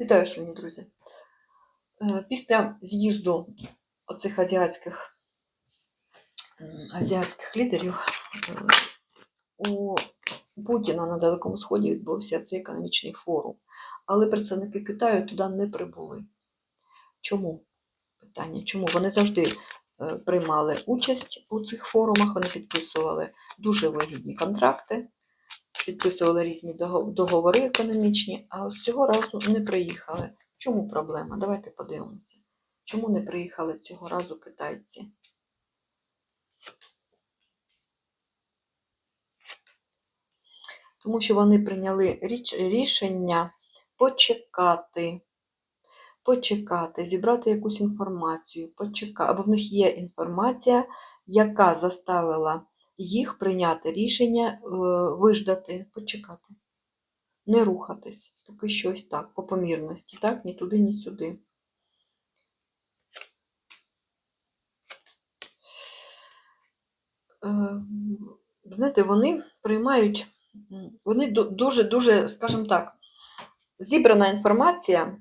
Вітаю, шановні друзі. Е, Після з'їзду оцих азіатських, азіатських лідерів е, у Путіна на Далекому Сході відбувся цей економічний форум. Але представники Китаю туди не прибули. Чому? Питання. Чому? Вони завжди е, приймали участь у цих форумах, вони підписували дуже вигідні контракти, підписували різні договори економічні, а цього разу не приїхали. В чому проблема? Давайте подивимося. Чому не приїхали цього разу китайці? Тому що вони прийняли річ, рішення почекати, почекати, зібрати якусь інформацію, почекати, або в них є інформація, яка заставила їх прийняти рішення е, виждати, почекати, не рухатись, поки щось так, по помірності, так, ні туди, ні сюди. Е, Знаєте, вони приймають, вони дуже-дуже, скажімо так, зібрана інформація,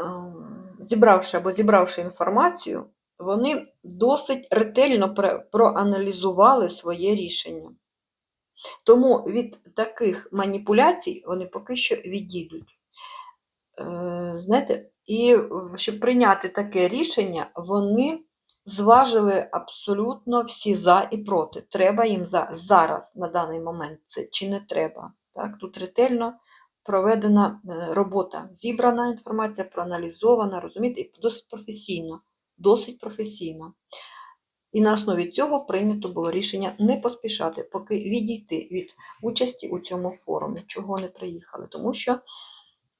ем, зібравши або зібравши інформацію, вони досить ретельно проаналізували своє рішення. Тому від таких маніпуляцій вони поки що відійдуть. Е, Знаєте, і щоб прийняти таке рішення, вони зважили абсолютно всі за і проти. Треба їм за, зараз, на даний момент, це чи не треба. Так? Тут ретельно проведена е, робота, зібрана інформація, проаналізована, розумієте, і досить професійно. Досить професійно. І на основі цього прийнято було рішення не поспішати, поки відійти від участі у цьому форумі. Чого не приїхали? Тому що,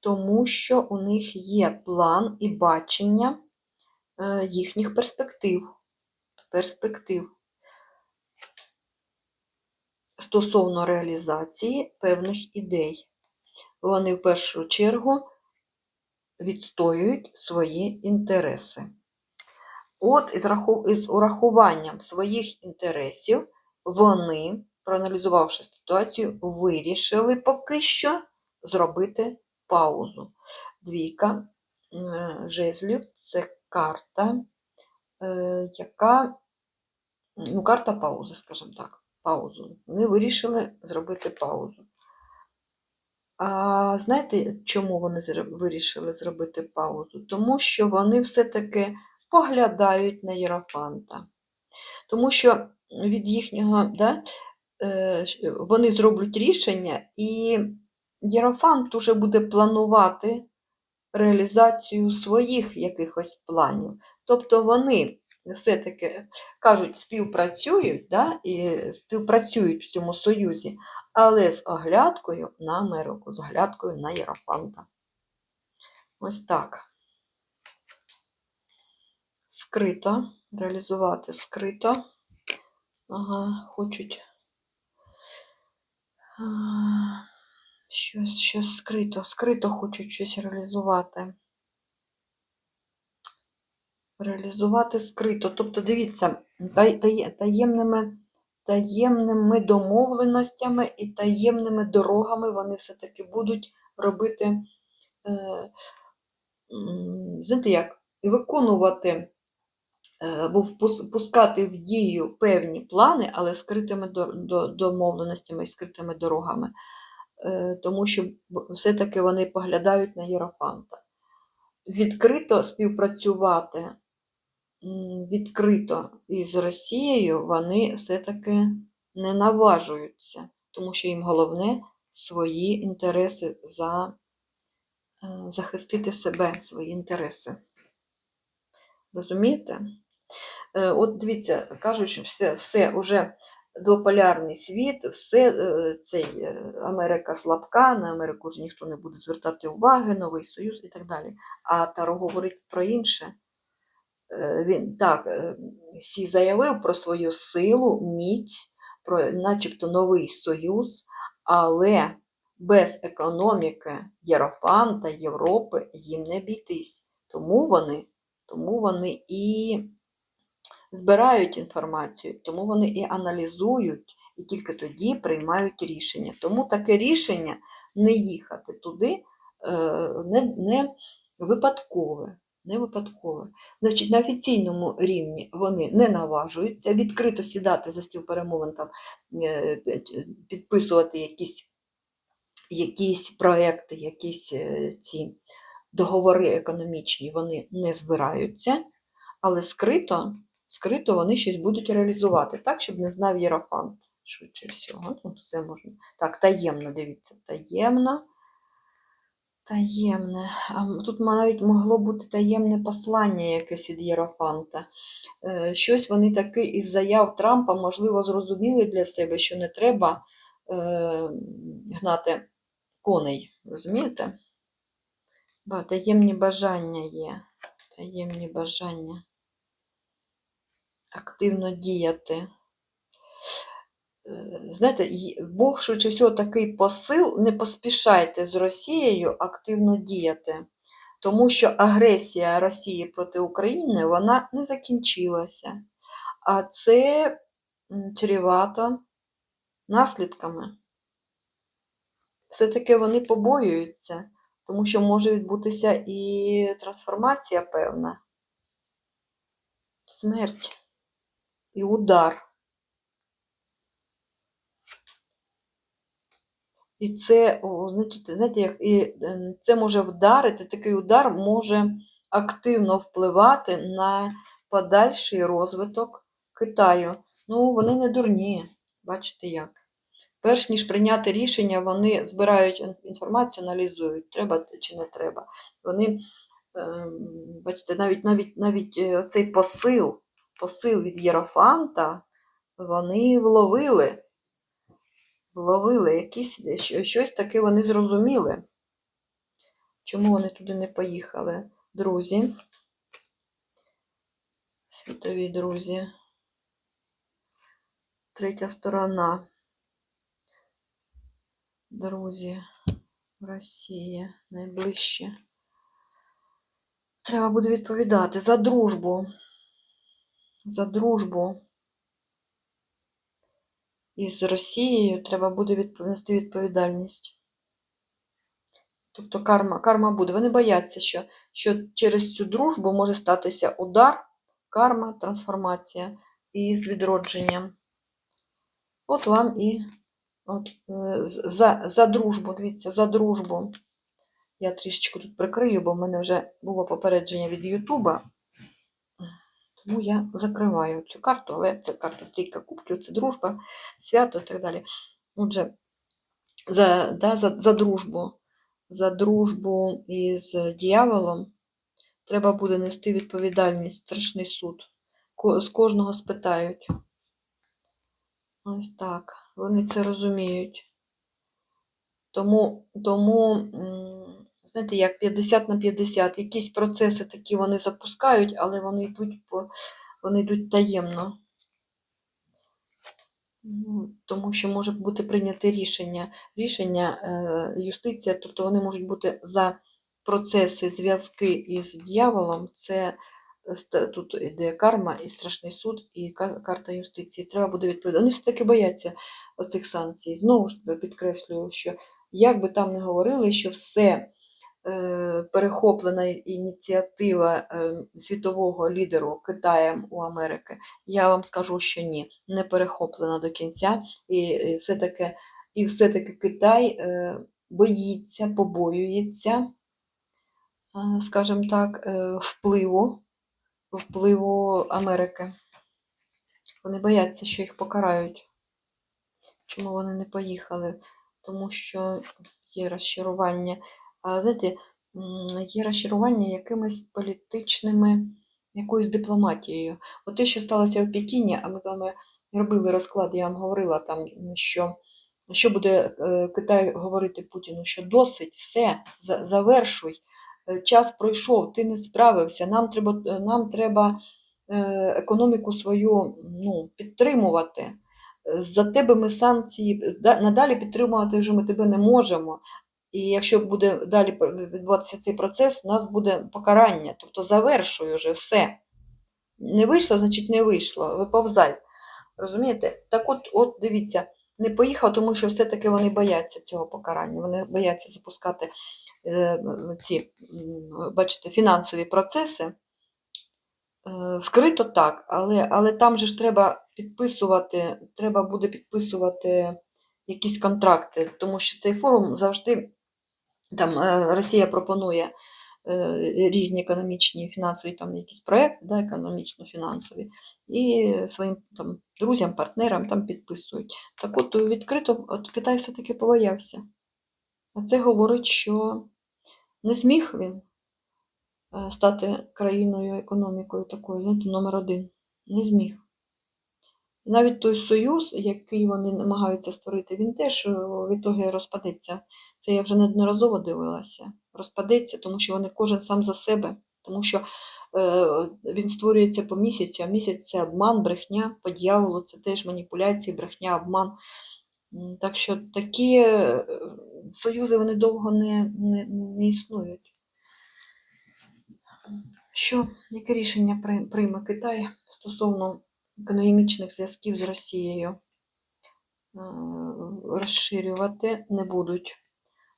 тому що у них є план і бачення е, їхніх перспектив. перспектив стосовно реалізації певних ідей. Вони в першу чергу відстоюють свої інтереси. От із, із урахуванням своїх інтересів вони, проаналізувавши ситуацію, вирішили поки що зробити паузу. Двійка е, жезлів це карта, е, яка ну, карта паузи, скажімо так, паузу. Вони вирішили зробити паузу. А знаєте, чому вони вирішили зробити паузу? Тому що вони все-таки поглядають на Єрофанта. Тому що від їхнього, да, е, вони зроблять рішення, і Єрофант уже буде планувати реалізацію своїх якихось планів. Тобто вони все-таки кажуть, співпрацюють, да, і співпрацюють в цьому союзі, але з оглядкою на Америку, з оглядкою на Єрофанта. Ось так. Скрито, реалізувати скрито. Ага, хочуть щось, щось скрито, скрито хочуть щось реалізувати. Реалізувати скрито. Тобто, дивіться, таємними, таємними домовленостями і таємними дорогами вони все-таки будуть робити, е, знаєте як, виконувати або впус- пускати в дію певні плани, але скритими до- до- домовленостями і скритими дорогами, Е, тому що все-таки вони поглядають на Єрофанта. Відкрито співпрацювати відкрито із Росією вони все-таки не наважуються, тому що їм головне свої інтереси за, е, захистити себе, свої інтереси. Розумієте? Е, От дивіться, кажуть, що все, все уже двополярний світ, все е, цей е, Америка слабка, на Америку ж ніхто не буде звертати уваги, новий союз і так далі. А Таро говорить про інше. Він так, Сі заявив про свою силу, міць, про начебто новий союз, але без економіки Єрофанта, Європи їм не обійтись. Тому вони, тому вони і збирають інформацію, тому вони і аналізують, і тільки тоді приймають рішення. Тому таке рішення не їхати туди, е, не, не випадкове. Не випадкове. Значить, на офіційному рівні вони не наважуються відкрито сідати за стіл перемовин, там, е, підписувати якісь, якісь проекти, якісь е, ці договори економічні вони не збираються, але скрито, скрито вони щось будуть реалізувати, так, щоб не знав Єрофант, швидше всього. Ну, все можна. Так, таємно, дивіться, таємно. Таємне. Тут навіть могло бути таємне послання якесь від Єрофанта. Е, Щось вони таки із заяв Трампа, можливо, зрозуміли для себе, що не треба е, гнати коней. Розумієте? Таємні бажання є. Таємні бажання. Активно діяти. Е, Знаєте, Бог, швидше всього, такий посил, не поспішайте з Росією активно діяти, тому що агресія Росії проти України вона не закінчилася. А це чревато наслідками. Все-таки вони побоюються, тому що може відбутися і трансформація певна, смерть і удар. І це, значить, знаєте, як, і ем, це може вдарити, такий удар може активно впливати на подальший розвиток Китаю. Ну, вони не дурні, бачите як. Перш ніж прийняти рішення, вони збирають інформацію, аналізують, треба чи не треба. Вони, ем, бачите, навіть, навіть, навіть е, цей посил, посил від Єрофанта, вони вловили вловили якісь, щось таке вони зрозуміли. Чому вони туди не поїхали? Друзі, світові друзі. Третя сторона. Друзі, Росія найближче. Треба буде відповідати за дружбу. За дружбу. І з Росією треба буде відповісти відповідальність. Тобто карма, карма буде. Вони бояться, що, що через цю дружбу може статися удар, карма, трансформація і з відродженням. От вам і от, е, за, за дружбу, дивіться, за дружбу. Я трішечки тут прикрию, бо в мене вже було попередження від Ютуба. Тому я закриваю цю карту, але це карта трійка кубків, це дружба, свято і так далі. Отже, за, да, за, за дружбу, за дружбу із дьяволом треба буде нести відповідальність, страшний суд. З кожного спитають. Ось так. Вони це розуміють. Тому, тому знаєте, як 50 на 50. Якісь процеси такі вони запускають, але вони йдуть, по, вони йдуть таємно. Ну, Тому що може бути прийняте рішення. Рішення е, юстиція, тобто вони можуть бути за процеси, зв'язки із дьяволом. Це тут іде карма і страшний суд, і карта юстиції. Треба буде відповідати. Вони все-таки бояться оцих санкцій. Знову ж підкреслюю, що як би там не говорили, що все е, перехоплена ініціатива е, світового лідеру Китаєм у Америки, я вам скажу, що ні, не перехоплена до кінця. І, все-таки, і все-таки Китай е, боїться, побоюється, е, скажімо так, е, впливу, впливу Америки. Вони бояться, що їх покарають. Чому вони не поїхали? Тому що є розчарування. Знаєте, є розчарування якимись політичними, якоюсь дипломатією. От те, що сталося в Пекіні, а ми з вами робили розклад, я вам говорила там, що, що буде е, Китай говорити Путіну, що досить, все, завершуй. Е, Час пройшов, ти не справився, нам треба, е, нам треба економіку свою ну, підтримувати. За тебе ми санкції надалі підтримувати вже ми тебе не можемо. І якщо буде далі відбуватися цей процес, у нас буде покарання. Тобто завершуй вже все. Не вийшло, значить не вийшло. Виповзай. Розумієте? Так от, от дивіться, не поїхав, тому що все-таки вони бояться цього покарання. Вони бояться запускати е, ці, бачите, фінансові процеси. Е, Скрито так, але, але там же ж треба підписувати, треба буде підписувати якісь контракти, тому що цей форум завжди там е, Росія пропонує е, різні економічні фінансові там якісь проекти, да, економічно-фінансові, і своїм там друзям, партнерам там підписують. Так от відкрито от Китай все-таки побоявся. А це говорить, що не зміг він е, стати країною, економікою такою, знаєте, номер один. Не зміг. Навіть той союз, який вони намагаються створити, він теж е, в ітогі розпадеться. Це я вже неодноразово дивилася. Розпадеться, тому що вони кожен сам за себе, тому що е, він створюється по місяцю, а місяць це обман, брехня, по дьяволу, це теж маніпуляції, брехня, обман. Так що такі е, союзи вони довго не, не, не існують. Що, яке рішення прийме Китай стосовно економічних зв'язків з Росією? Е, Розширювати не будуть.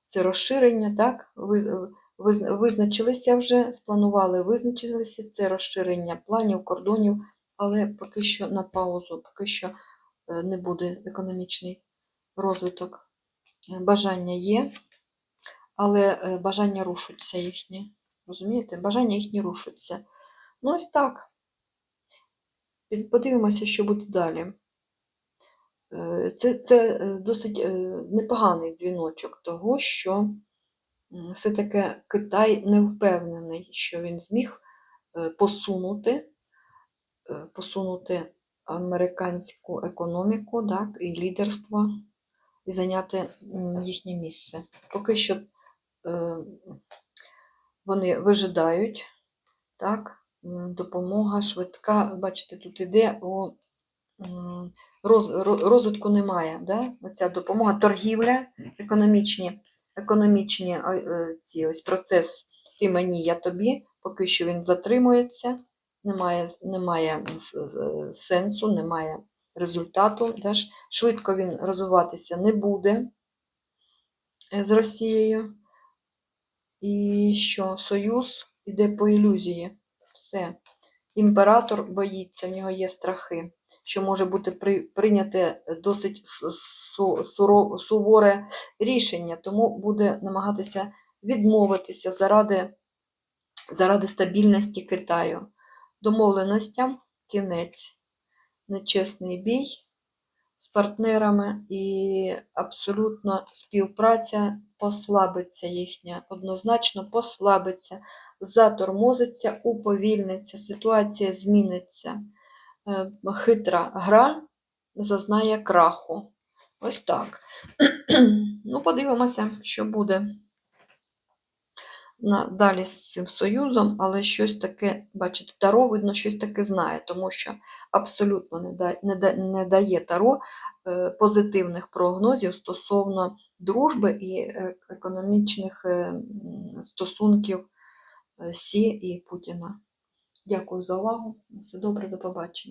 Це розширення, так? Виз- виз- Визначилися вже, спланували, визначилися це розширення планів, кордонів, але поки що на паузу, поки що е, не буде економічний розвиток. Е, Бажання є, але е, бажання рушаться їхні. Розумієте? Бажання їхні рушаться. Ну, ось так. Подивимося, що буде далі. Е, Це, це е, досить е, непоганий дзвіночок того, що все-таки Китай не впевнений, що він зміг посунути, посунути американську економіку так, і лідерство і зайняти їхнє місце. Поки що вони вижидають, так, допомога швидка. Бачите, тут іде о роз, розвитку немає. Да? Оця допомога, торгівля, економічні, економічні е, ці ось процес ти мені, я тобі, поки що він затримується, немає, немає е, сенсу, немає результату. Да? Швидко він розвиватися не буде е, з Росією. І що союз іде по ілюзії. Все. Імператор боїться, в нього є страхи, що може бути при, прийняте досить су- су- суро- суворе рішення, тому буде намагатися відмовитися заради, заради стабільності Китаю. Домовленостям кінець, нечесний бій з партнерами і абсолютно співпраця послабиться їхня, однозначно послабиться, затормозиться, уповільниться, ситуація зміниться. Е, Хитра гра зазнає краху. Ось так. ну, подивимося, що буде далі з цим союзом, але щось таке, бачите, Таро, видно, щось таке знає, тому що абсолютно не, да, не, да, не дає Таро е, позитивних прогнозів стосовно дружби і е, економічних стосунків Сі і Путіна. Дякую за увагу. Все добре, до побачення.